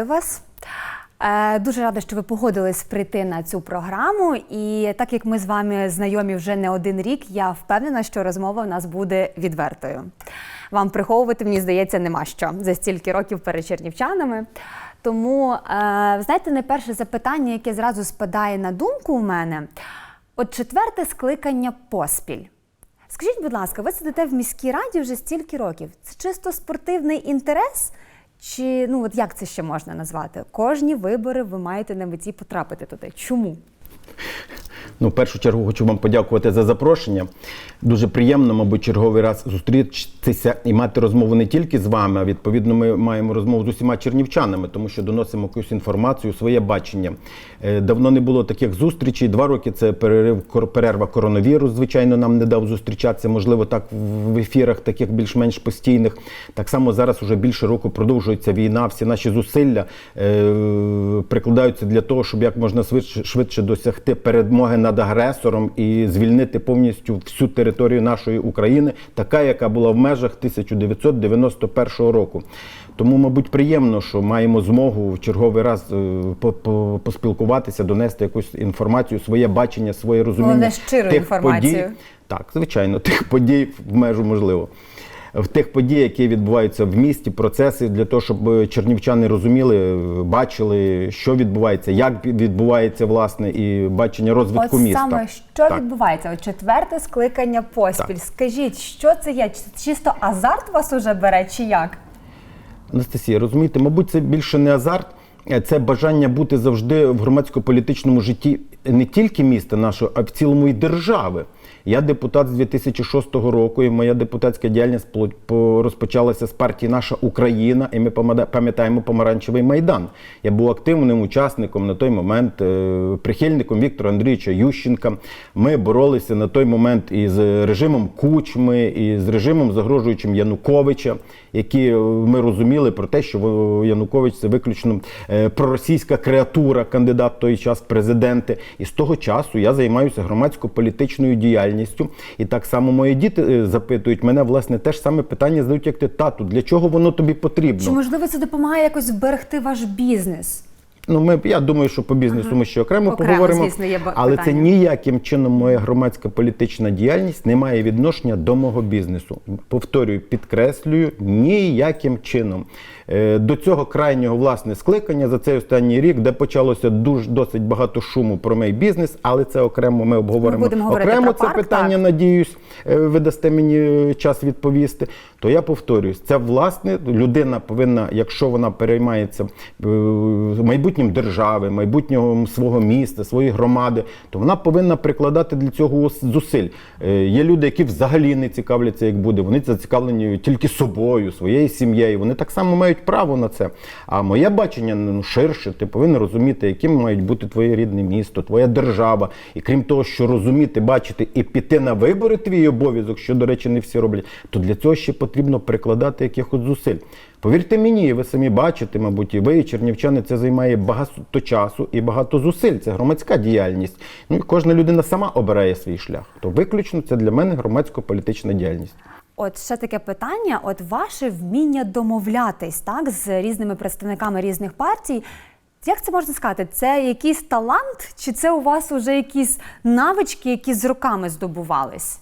вітаю вас. Е, Дуже рада, що ви погодились прийти на цю програму. І так як ми з вами знайомі вже не один рік, я впевнена, що розмова в нас буде відвертою. Вам приховувати, мені здається, нема що за стільки років перед чернівчанами. Тому, е, знаєте, найперше запитання, яке зразу спадає на думку у мене: от четверте скликання поспіль. Скажіть, будь ласка, ви сидите в міській раді вже стільки років. Це чисто спортивний інтерес? Чи ну от як це ще можна назвати? Кожні вибори ви маєте на меті потрапити туди. Чому? Ну, в першу чергу хочу вам подякувати за запрошення. Дуже приємно, мабуть, черговий раз зустрітися і мати розмову не тільки з вами, а відповідно ми маємо розмову з усіма чернівчанами, тому що доносимо якусь інформацію, своє бачення. Е, Давно не було таких зустрічей. Два роки це перерив перерва коронавірус. Звичайно, нам не дав зустрічатися. Можливо, так в ефірах, таких більш-менш постійних. Так само зараз уже більше року продовжується війна. Всі наші зусилля е, прикладаються для того, щоб як можна швидше досягти перемоги над агресором і звільнити повністю всю територію нашої України, така, яка була в межах 1991 року. Тому, мабуть, приємно, що маємо змогу в черговий раз е, по- по- поспілкуватися, донести якусь інформацію, своє бачення, своє розуміння Головне, щиру тих інформацію. подій. Так, звичайно, тих подій в межу можливо. В тих подій, які відбуваються в місті, процеси для того, щоб е, чернівчани розуміли, е, бачили, що відбувається, як відбувається власне, і бачення розвитку От міста. саме що Так. відбувається? От четверте скликання поспіль. Так. Скажіть, що це є? Чи чисто азарт вас уже бере, чи як? Анастасія, розумієте, мабуть, це більше не азарт, е, це бажання бути завжди в громадсько-політичному житті не тільки міста нашого, а в цілому і держави. Я депутат з 2006 року, і моя депутатська діяльність розпочалася з партії Наша Україна, і ми пам'ятаємо помаранчевий майдан. Я був активним учасником на той момент, е, прихильником Віктора Андрійовича Ющенка. Ми боролися на той момент із режимом Кучми, і з режимом загрожуючим Януковича, які е, ми розуміли про те, що Янукович це виключно е, проросійська креатура, кандидат в той час президенти. І з того часу я займаюся громадсько-політичною діяльністю. І так само мої діти е, запитують мене, власне, те ж саме питання задають, як ти тату, для чого воно тобі потрібно? Чи можливо це допомагає якось вберегти ваш бізнес? Ну, ми я думаю, що по бізнесу ми ще окремо, Окремо, поговоримо. звісно, є але це ніяким чином моя громадська політична діяльність не має відношення до мого бізнесу. Повторюю, підкреслюю, ніяким чином. Е, До цього крайнього власне скликання за цей останній рік, де почалося дуже досить багато шуму про мій бізнес, але це окремо ми обговоримо. Ми окремо про це парк, питання, так. надіюсь, е, ви дасте мені е, час відповісти. То я повторююсь, це власне людина повинна, якщо вона переймається е, майбутнім держави, майбутнього свого міста, своєї громади, то вона повинна прикладати для цього зусиль. Е, Є люди, які взагалі не цікавляться, як буде. Вони зацікавлені тільки собою, своєю сім'єю. Вони так само мають право на це. А моє бачення ну, ширше. Ти повинен розуміти, яким мають бути твоє рідне місто, твоя держава. І крім того, що розуміти, бачити і піти на вибори твій обов'язок, що, до речі, не всі роблять, то для цього ще потрібно прикладати якихось зусиль. Повірте мені, ви самі бачите, мабуть, і ви, і чернівчани, це займає багато часу і багато зусиль. Це громадська діяльність. Ну і кожна людина сама обирає свій шлях. То виключно це для мене громадсько-політична діяльність. От ще таке питання: от ваше вміння домовлятись так з різними представниками різних партій. Як це можна сказати? Це якийсь талант, чи це у вас вже якісь навички, які з роками здобувались?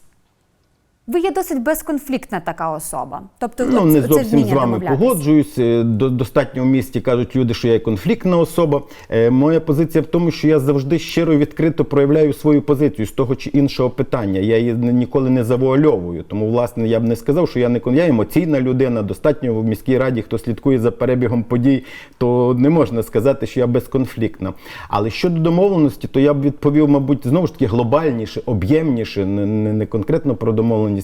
Ви є досить безконфліктна така особа. Тобто, Ну, не це зовсім з вами погоджуюсь. Е, До, достатньо в місті кажуть люди, що я є конфліктна особа. Е, моя позиція в тому, що я завжди щиро і відкрито проявляю свою позицію з того чи іншого питання. Я її ніколи не завуальовую. Тому, власне, я б не сказав, що я не я емоційна людина. Достатньо в міській раді, хто слідкує за перебігом подій, то не можна сказати, що я безконфліктна. Але щодо домовленості, то я б відповів, мабуть, знову ж таки глобальніше, об'ємніше, не, не, не конкретно про домовленість,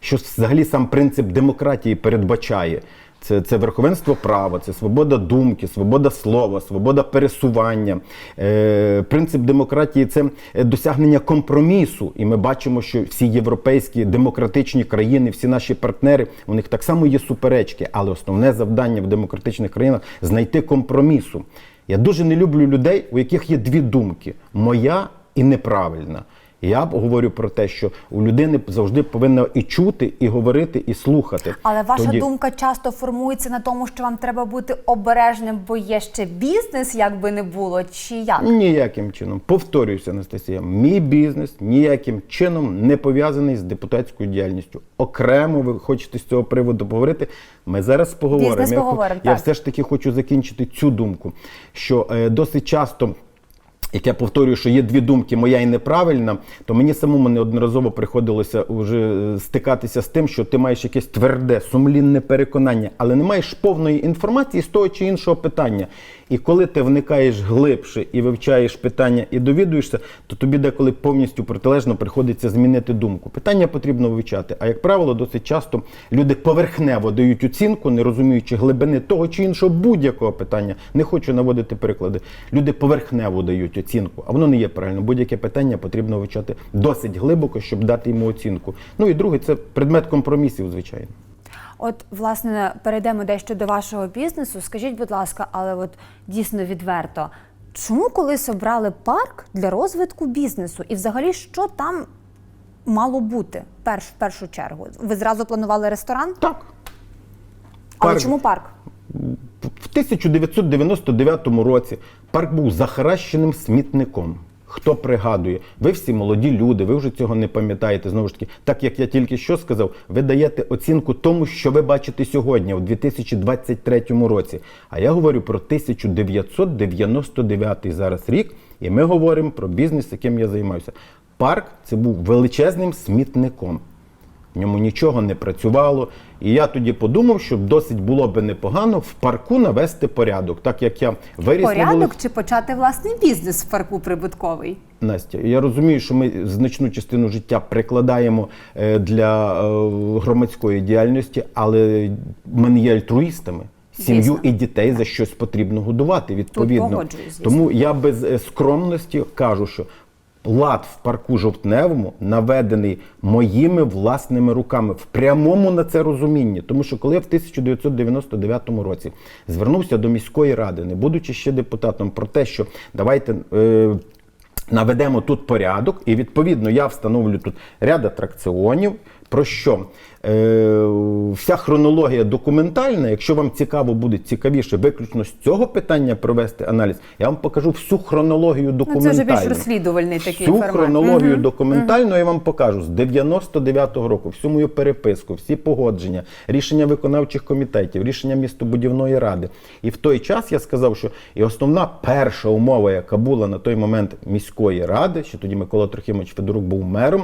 що взагалі сам принцип демократії передбачає. Це, це верховенство права, це свобода думки, свобода слова, свобода пересування. Е, принцип демократії це досягнення компромісу. І ми бачимо, що всі європейські демократичні країни, всі наші партнери, у них так само є суперечки, але основне завдання в демократичних країнах знайти компромісу. Я дуже не люблю людей, у яких є дві думки: моя і неправильна. Я говорю про те, що у людини завжди повинно і чути, і говорити, і слухати. Але ваша Тоді- думка часто формується на тому, що вам треба бути обережним, бо є ще бізнес, як би не було, чи як? Ніяким чином. Повторююся, Анастасія, мій бізнес ніяким чином не пов'язаний з депутатською діяльністю. Окремо ви хочете з цього приводу поговорити. Ми зараз поговоримо. Бізнес я, поговоримо, я так. все ж таки хочу закінчити цю думку, що е, досить часто. Як я повторюю, що є дві думки, моя і неправильна, то мені самому неодноразово приходилося вже е, стикатися з тим, що ти маєш якесь тверде, сумлінне переконання, але не маєш повної інформації з того чи іншого питання. І коли ти вникаєш глибше і вивчаєш питання і довідуєшся, то тобі деколи повністю протилежно приходиться змінити думку. Питання потрібно вивчати. А як правило, досить часто люди поверхнево дають оцінку, не розуміючи глибини того чи іншого будь-якого питання. Не хочу наводити приклади. Люди поверхнево дають оцінку, а воно не є правильно. Будь-яке питання потрібно вивчати досить глибоко, щоб дати йому оцінку. Ну і друге, це предмет компромісів, звичайно. От, власне, перейдемо дещо до вашого бізнесу. Скажіть, будь ласка, але от дійсно відверто, чому колись обрали парк для розвитку бізнесу? І взагалі, що там мало бути перш, в першу чергу? Ви зразу планували ресторан? Так. Але Парк. чому парк? В 1999 році парк був захаращеним смітником. Хто пригадує, ви всі молоді люди, ви вже цього не пам'ятаєте. Знову ж таки, так як я тільки що сказав, ви даєте оцінку тому, що ви бачите сьогодні, у 2023 році. А я говорю про 1999 зараз рік, і ми говоримо про бізнес, яким я займаюся. Парк це був величезним смітником. В ньому нічого не працювало. І я тоді подумав, що досить було би непогано в парку навести порядок, так як я виріс на Порядок вулиці. чи почати власний бізнес в парку прибутковий? Настя, я розумію, що ми значну частину життя прикладаємо е, для е, громадської діяльності, але ми не є альтруїстами. Сім'ю Звісно. і дітей за щось потрібно годувати відповідно. погоджуюсь, звісно. Тому я без е, скромності кажу, що лад в парку жовтневому наведений моїми власними руками в прямому на це розумінні. Тому що коли я в 1999 році звернувся до міської ради, не будучи ще депутатом, про те, що давайте. Е, Наведемо тут порядок, і відповідно я встановлю тут ряд атракціонів. Про що? Е, вся хронологія документальна. Якщо вам цікаво буде цікавіше виключно з цього питання провести аналіз, я вам покажу всю хронологію Ну, це вже більш розслідувальний такий Всю формат. хронологію Мгм. документально я вам покажу з 99-го року, всю мою переписку, всі погодження, рішення виконавчих комітетів, рішення містобудівної ради. І в той час я сказав, що і основна перша умова, яка була на той момент міської ради, що тоді Микола Трохимович Федорук був мером.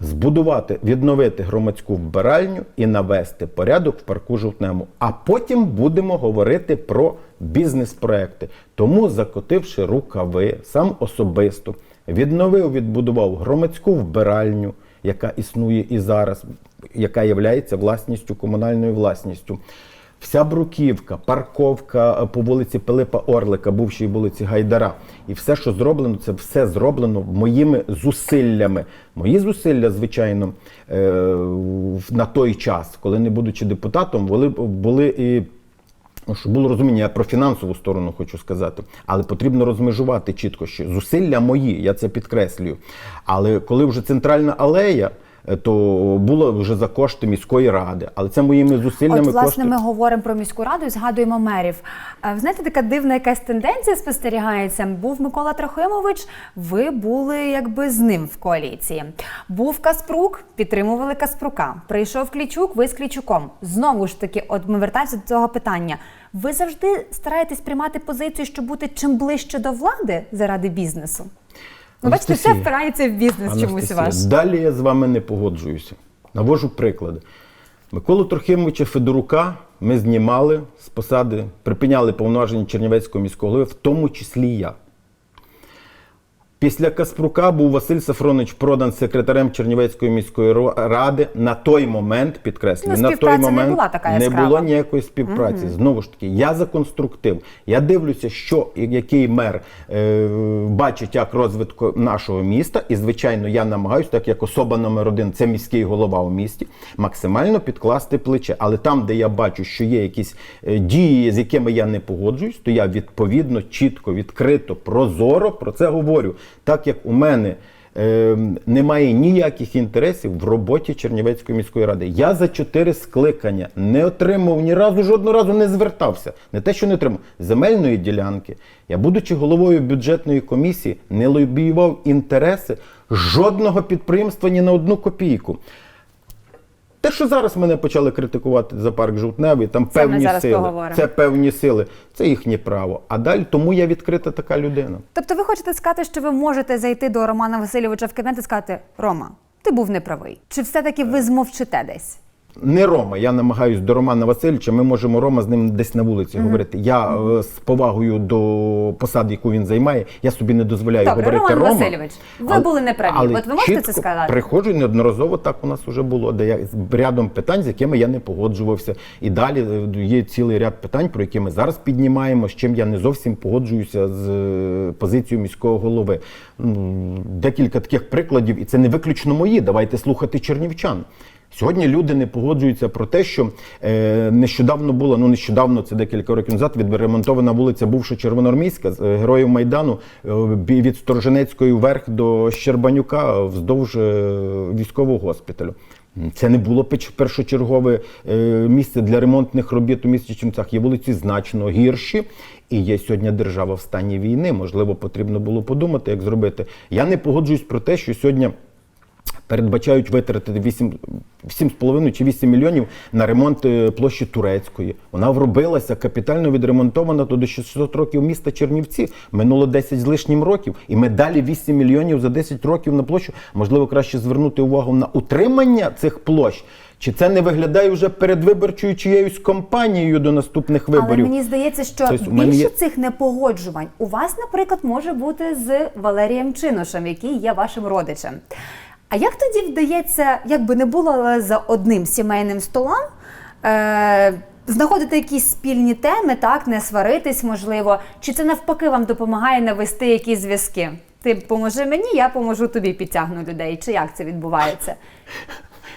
Збудувати, відновити громадську вбиральню і навести порядок в парку жовтнему. А потім будемо говорити про бізнес-проекти. Тому, закотивши рукави, сам особисто відновив, відбудував громадську вбиральню, яка існує і зараз, яка є власністю, комунальною власністю. Вся бруківка, парковка е, по вулиці Пилипа Орлика, бувшій вулиці Гайдара. І все, що зроблено, це все зроблено моїми зусиллями. Мої зусилля, звичайно, е, на той час, коли не будучи депутатом, були, були і. Ну, щоб було розуміння, я про фінансову сторону хочу сказати, але потрібно розмежувати чітко, що зусилля мої, я це підкреслюю. Але коли вже центральна алея, то було вже за кошти міської ради. Але це моїми зусиллями От, власне, кошти. ми говоримо про міську раду і згадуємо мерів. Е, Ви знаєте, така дивна якась тенденція спостерігається. Був Микола Трохимович, ви були якби з ним в коаліції. Був Каспрук, підтримували Каспрука. Прийшов Клічук, ви з Клічуком. Знову ж таки, от ми вертаємося до цього питання. Ви завжди стараєтесь приймати позицію, щоб бути чим ближче до влади заради бізнесу? Ну, бачите, все впирається в бізнес чомусь ваш. Далі я з вами не погоджуюся. Навожу приклади. Миколу Трохимовича Федорука ми знімали з посади, припиняли повноваження Чернівецького міського голови, в тому числі я. Після Каспрука був Василь Сафронович продан секретарем Чернівецької міської ради. На той момент, підкреслюю, Ну, на той співпраця не момент була така не було ніякої співпраці. Знову ж таки, я за конструктив. Я дивлюся, що який мер е, бачить як розвитку нашого міста, і звичайно, я намагаюся, так як особа номер один, це міський голова у місті, максимально підкласти плече. Але там, де я бачу, що є якісь е, дії, з якими я не погоджуюсь, то я відповідно, чітко, відкрито, прозоро про це говорю. Так як у мене е, немає ніяких інтересів в роботі Чернівецької міської ради. Я за чотири скликання не отримав ні разу, жодного разу не звертався. Не те, що не отримав земельної ділянки. Я, будучи головою бюджетної комісії, не лобіював інтереси жодного підприємства ні на одну копійку. Те, що зараз мене почали критикувати за парк Жовтневий, там Це певні сили. поговоримо. Це певні сили, це їхнє право. А далі тому я відкрита така людина. Тобто, ви хочете сказати, що ви можете зайти до Романа Васильовича в кабінет і сказати: Рома, ти був неправий. Чи все-таки ви змовчите десь? Не Рома, я намагаюсь до Романа Васильовича. Ми можемо Рома з ним десь на вулиці говорити. Я е, з повагою до посади, яку він займає, я собі не дозволяю Добре, говорити Роман Рома. Васильович, ви були неправі. От ви можете чітко це сказати? Приходжу неодноразово так у нас вже було, де я з рядом питань, з якими я не погоджувався. І далі е, є цілий ряд питань, про які ми зараз піднімаємо, з чим я не зовсім погоджуюся з е, позицією міського голови. М, Декілька таких прикладів, і це не виключно мої. Давайте слухати чернівчан. Сьогодні люди не погоджуються про те, що е, нещодавно була, ну нещодавно, це декілька років назад, відремонтована вулиця бувша Червоноармійська з е, героїв Майдану е, від Сторожинецької вверх до Щербанюка вздовж е, військового госпіталю. Це не було першочергове е, місце для ремонтних робіт у місті Чимцях. Є вулиці значно гірші, і є сьогодні держава в стані війни. Можливо, потрібно було подумати, як зробити. Я не погоджуюсь про те, що сьогодні передбачають витратити 8, 7,5 чи 8 мільйонів на ремонт е, площі Турецької. Вона вробилася, капітально відремонтована то до 600 років міста Чернівці. Минуло 10 з лишнім років, і ми далі 8 мільйонів за 10 років на площу. Можливо, краще звернути увагу на утримання цих площ. Чи це не виглядає вже передвиборчою чиєюсь кампанією до наступних виборів? Але мені здається, що Тобто у мене більше є- цих непогоджувань у вас, наприклад, може бути з Валерієм Чинушем, який є вашим родичем. А як тоді вдається, як би не було, але за одним сімейним столом е- знаходити якісь спільні теми, так, не сваритись, можливо, чи це навпаки вам допомагає навести якісь зв'язки? Ти поможи мені, я поможу тобі підтягну людей. Чи як це відбувається?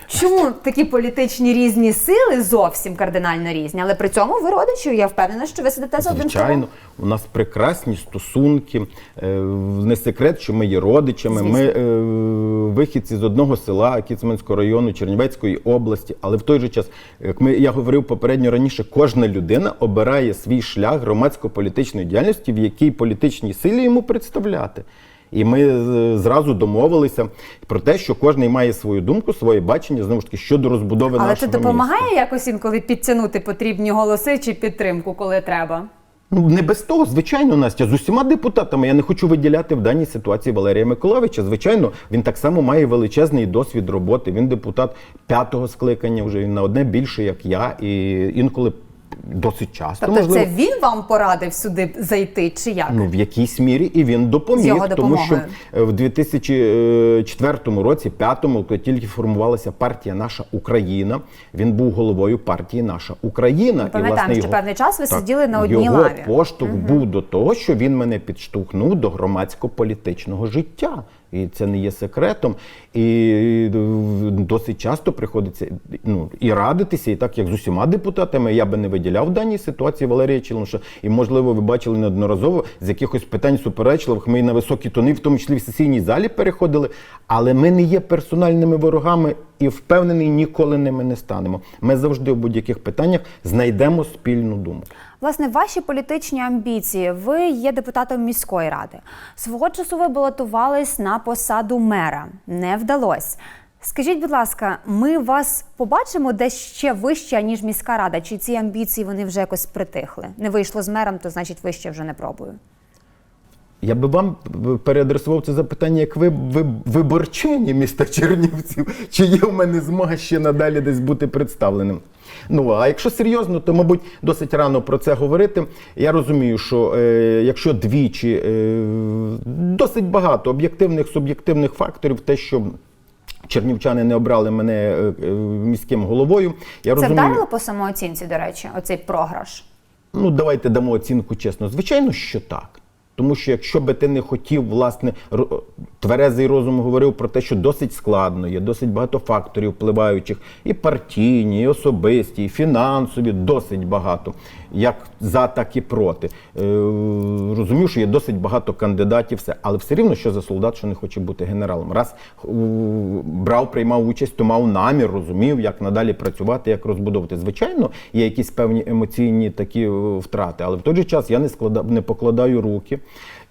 Чому такі політичні різні сили зовсім кардинально різні, але при цьому ви родичі, я впевнена, що ви сидите за одним столом. Звичайно, у нас прекрасні стосунки. Е, Не секрет, що ми є родичами. Звісно. Ми е, вихідці з одного села Кіцманського району Чернівецької області. Але в той же час, як ми я говорив попередньо раніше, кожна людина обирає свій шлях громадсько-політичної діяльності, в якій політичній силі йому представляти. І ми е, зразу домовилися про те, що кожен має свою думку, своє бачення знову ж таки щодо розбудови Але нашого це допомагає міста. якось інколи підтягнути потрібні голоси чи підтримку, коли треба? Ну, не без того, звичайно, Настя, з усіма депутатами. Я не хочу виділяти в даній ситуації Валерія Миколайовича. Звичайно, він так само має величезний досвід роботи. Він депутат п'ятого скликання, вже він на одне більше, як я, і інколи досить часто. Тобто можливо, це він вам порадив сюди зайти, чи як? Ну, в якійсь мірі і він допоміг, тому що е, в 2004 році, п'ятому, коли тільки формувалася партія Наша Україна, він був головою партії Наша Україна. Ми пам'ятаємо, що певний час ви сиділи на одній його лаві. поштовх був до того, що він мене підштовхнув до громадсько-політичного життя. І це не є секретом. І досить часто приходиться ну, і радитися, і так як з усіма депутатами я би не виділяв даній ситуації Валерія Чілонша. І, можливо, ви бачили неодноразово з якихось питань суперечливих. Ми і на високі тони, в тому числі в сесійній залі, переходили. Але ми не є персональними ворогами і впевнений, ніколи ними не станемо. Ми завжди в будь-яких питаннях знайдемо спільну думку. Власне, ваші політичні амбіції. Ви є депутатом міської ради. Свого часу ви балотувались на посаду мера. Не вдалось. Скажіть, будь ласка, ми вас побачимо десь ще вище, ніж міська рада? Чи ці амбіції вони вже якось притихли? Не вийшло з мером, то значить вище вже не пробую. Я би вам переадресував це запитання, як ви, ви виборчині міста Чернівців, чи є в мене змога ще надалі десь бути представленим. Ну а якщо серйозно, то мабуть досить рано про це говорити. Я розумію, що е, якщо двічі е, досить багато об'єктивних суб'єктивних факторів, те, що чернівчани не обрали мене е, е, міським головою, я Це розумію. вдарило по самооцінці, до речі, оцей програш. Ну, давайте дамо оцінку чесно. Звичайно, що так. Тому що якщо би ти не хотів, власне, тверезий розум говорив про те, що досить складно, є досить багато факторів впливаючих, і партійні, і особисті, і фінансові, досить багато, як за, так і проти. Е, розумів, що є досить багато кандидатів, все, але все рівно, що за солдат, що не хоче бути генералом. Раз е, брав, приймав участь, то мав намір, розумів, як надалі працювати, як розбудовувати. Звичайно, є якісь певні емоційні такі е, втрати, але в той же час я не складав, не покладаю руки.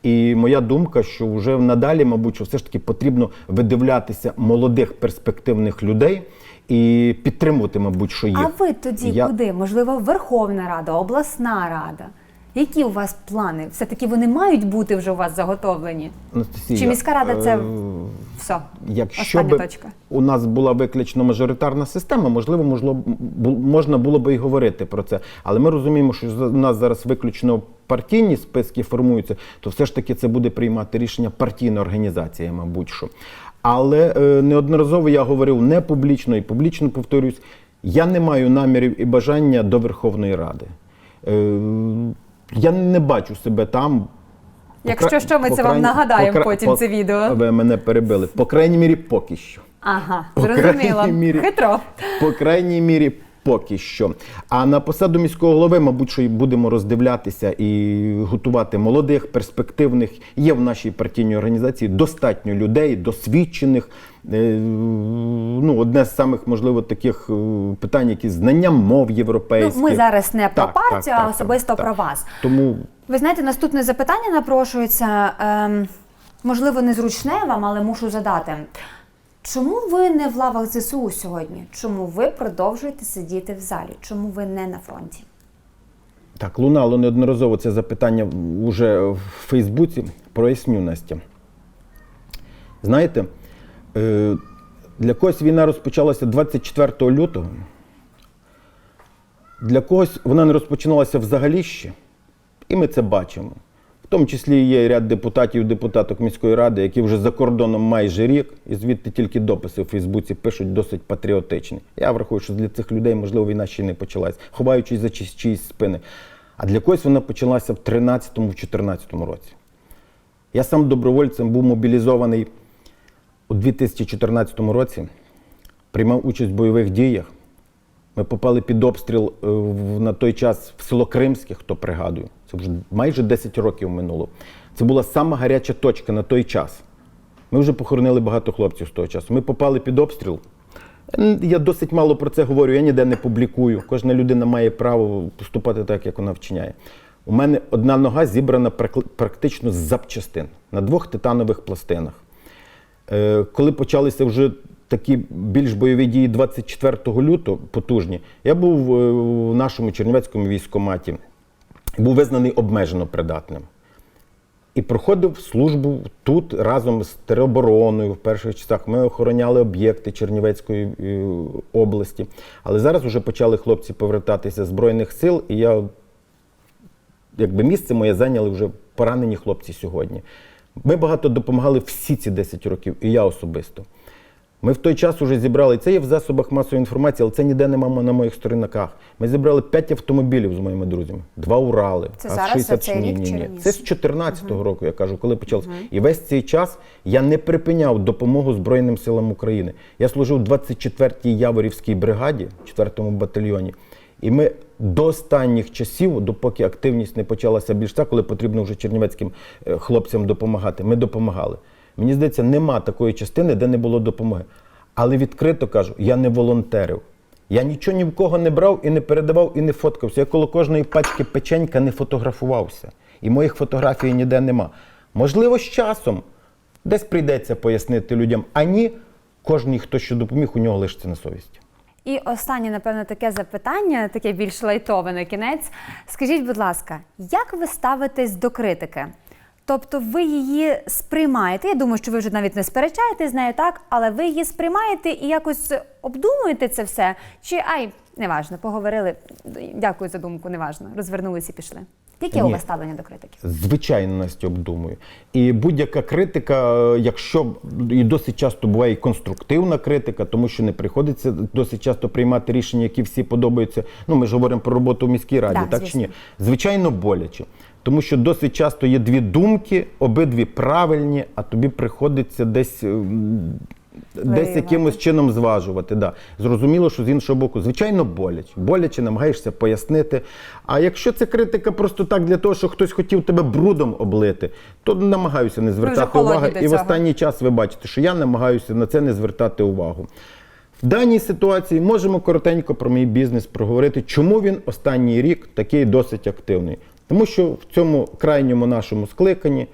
І моя думка, що вже надалі, мабуть, що все ж таки потрібно видивлятися молодих перспективних людей і підтримувати, мабуть, що є. А ви тоді Я- куди? Можливо, Верховна Рада, обласна рада. Які у вас плани? Все-таки вони мають бути вже у вас заготовлені? Анастасія, Чи міська рада це е, все? Якщо Остання б точка. у нас була виключно мажоритарна система, можливо, можливо, можна було би і говорити про це. Але ми розуміємо, що у нас зараз виключно партійні списки формуються, то все ж таки це буде приймати рішення партійна організація, мабуть що. Але е, неодноразово я говорив не публічно і публічно повторюсь, я не маю намірів і бажання до Верховної Ради. Е, я не бачу себе там. Якщо що, ми це вам нагадаємо по потім по- це відео. Ви мене перебили. По крайній мірі, поки що. Ага, По зрозуміло. Хитро. По крайній мірі, поки що. А на посаду міського голови, мабуть, що і будемо роздивлятися і готувати молодих, перспективних. Є в нашій партійній організації достатньо людей, досвідчених. Е, Ну, одне з самих, можливо, таких е, питань, які знання мов Ну, європейських. ми зараз не про Так, партію, так, а особисто так, про так. вас. Тому Ви знаєте, наступне запитання напрошується. Ем, можливо, незручне вам, але мушу задати. Чому ви не в лавах ЗСУ сьогодні? Чому ви продовжуєте сидіти в залі? Чому ви не на фронті? Так, лунало неодноразово це запитання вже в Фейсбуці. Проясню, Настя. Знаєте, для когось війна розпочалася 24 лютого. Для когось вона не розпочиналася взагалі ще. І ми це бачимо. В тому числі є ряд депутатів, депутаток міської ради, які вже за кордоном майже рік, і звідти тільки дописи в Фейсбуці пишуть досить патріотичні. Я врахую, що для цих людей, можливо, війна ще не почалась, ховаючись за чиїсь, спини. А для когось вона почалася в 13-14 році. Я сам добровольцем був мобілізований у 2014 році, приймав участь в бойових діях. Ми попали під обстріл е, на той час в село Кримське, хто пригадує. Це вже майже 10 років минуло. Це була сама гаряча точка на той час. Ми вже похоронили багато хлопців з того часу. Ми попали під обстріл. Я досить мало про це говорю, я ніде не публікую. Кожна людина має право поступати так, як вона вчиняє. У мене одна нога зібрана практично з запчастин на двох титанових пластинах. Е, Коли почалися вже такі більш бойові дії 24 лютого, потужні, я був е, в нашому Чернівецькому військкоматі, був визнаний обмежено придатним. І проходив службу тут разом з теробороною в перших часах. Ми охороняли об'єкти Чернівецької е, області. Але зараз вже почали хлопці повертатися з Збройних сил, і я якби місце моє зайняли вже поранені хлопці сьогодні. Ми багато допомагали всі ці 10 років, і я особисто. Ми в той час вже зібрали, це є в засобах масової інформації, але це ніде немає на моїх сторінках. Ми зібрали 5 автомобілів з моїми друзями, два Урали. Це АЗ-60. зараз, за цей Ні, рік ні, чи ні. Це з 14-го року, я кажу, коли почалося. І весь цей час я не припиняв допомогу Збройним силам України. Я служив в 24-й Яворівській бригаді, 4-му батальйоні. І ми до останніх часів, допоки активність не почалася більш так, коли потрібно вже чернівецьким е, хлопцям допомагати, ми допомагали. Мені здається, нема такої частини, де не було допомоги. Але відкрито кажу, я не волонтерив. Я нічого ні в кого не брав і не передавав, і не фоткався. Я коло кожної пачки печенька не фотографувався. І моїх фотографій ніде нема. Можливо, з часом десь прийдеться пояснити людям, а ні, кожен, хто що допоміг, у нього лишиться на совісті. І останнє, напевно, таке запитання, таке більш лайтове на кінець. Скажіть, будь ласка, як ви ставитесь до критики? Тобто ви її сприймаєте? Я думаю, що ви вже навіть не сперечаєтесь з нею, так, але ви її сприймаєте і якось обдумуєте це все? Чи ай, неважно, поговорили. Дякую за думку, неважно. Розвернулися і пішли. Яке у вас ставлення до критики? Звичайно, Настя, обдумую. І будь-яка критика, е, якщо і досить часто буває і конструктивна критика, тому що не приходиться досить часто приймати рішення, які всі подобаються. Ну, ми ж говоримо про роботу в міській раді, Так, так, чи ні? Звичайно, боляче. Тому що досить часто є дві думки, обидві правильні, а тобі приходиться десь. Десь якимось чином зважувати. Да. Зрозуміло, що з іншого боку, звичайно, боляче. Боляче намагаєшся пояснити. А якщо це критика просто так для того, що хтось хотів тебе брудом облити, то намагаюся не звертати уваги. І в останній час ви бачите, що я намагаюся на це не звертати увагу. В даній ситуації можемо коротенько про мій бізнес проговорити, чому він останній рік такий досить активний. Тому що в цьому крайньому нашому скликанні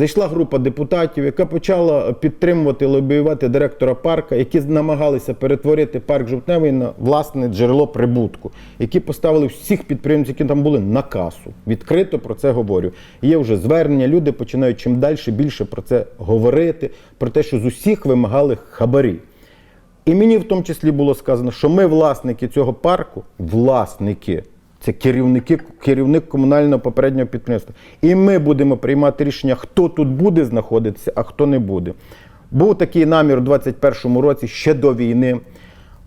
зайшла група депутатів, яка почала підтримувати, лобіювати директора парка, які намагалися перетворити парк Жовтневий на власне джерело прибутку, які поставили всіх підприємців, які там були, на касу. Відкрито про це говорю. Є вже звернення, люди починають чим далі більше про це говорити, про те, що з усіх вимагали хабарі. І мені в тому числі було сказано, що ми власники цього парку, власники, це керівники, керівник комунального попереднього підприємства. І ми будемо приймати рішення, хто тут буде знаходитися, а хто не буде. Був такий намір у 2021 році ще до війни.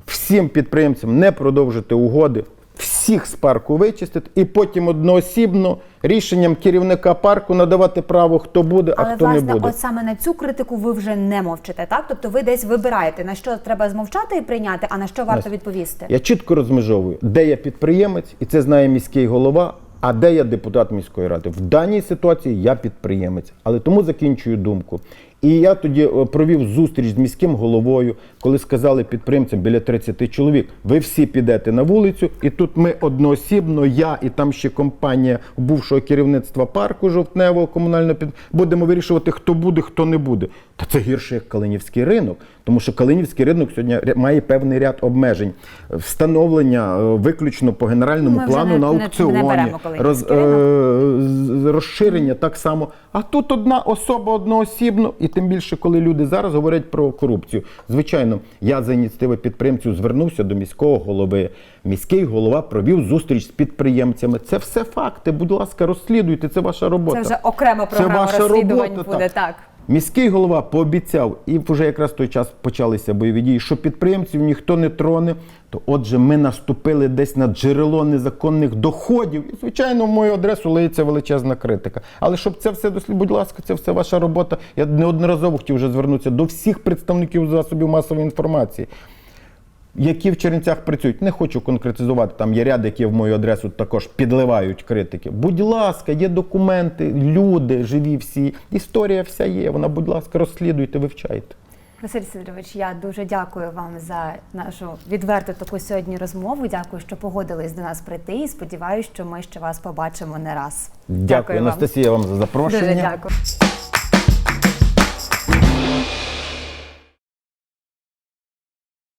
Всім підприємцям не продовжити угоди, всіх з парку вичистити, і потім одноосібно рішенням керівника парку надавати право, хто буде, а Але хто власне, не буде. от саме на цю критику ви вже не мовчите, так? Тобто ви десь вибираєте, на що треба змовчати і прийняти, а на що варто Настя, відповісти. Я чітко розмежовую, де я підприємець, і це знає міський голова, а де я депутат міської ради. В даній ситуації я підприємець, але тому закінчую думку. І я тоді е, провів зустріч з міським головою, коли сказали підприємцям біля 30 чоловік: ви всі підете на вулицю, і тут ми одноосібно, я і там ще компанія бувшого керівництва парку жовтневого комунального під будемо вирішувати, хто буде, хто не буде. Та це гірше як Калинівський ринок, тому що Калинівський ринок сьогодні має певний ряд обмежень, встановлення е, виключно по генеральному Ми плану не- на аукціоні, Калинівський е, розширення так само. А тут одна особа одноосібно, і тим більше, коли люди зараз говорять про корупцію. Звичайно, я за ініціативи підприємців звернувся до міського голови. Міський голова провів зустріч з підприємцями. Це все факти. Будь ласка, розслідуйте. Це ваша робота. Це вже окрема Це програма ваша розслідувань робота, буде так. так. Міський голова пообіцяв, і вже якраз в той час почалися бойові дії, що підприємців ніхто не троне. То отже, ми наступили десь на джерело незаконних доходів. І, звичайно, в мою адресу лиється величезна критика. Але щоб це все дослід, будь ласка, це все ваша робота. Я неодноразово хотів вже звернутися до всіх представників засобів масової інформації. Які в Чернівцях працюють, не хочу конкретизувати. Там є ряд, які в мою адресу також підливають критики. Будь ласка, є документи, люди живі всі. Історія вся є. Вона, будь ласка, розслідуйте, вивчайте. Василь Сидорович, я дуже дякую вам за нашу відверту таку сьогодні розмову. Дякую, що погодились до нас прийти. І сподіваюся, що ми ще вас побачимо не раз. Дякую, вам. Анастасія, вам за запрошення. Дуже дякую.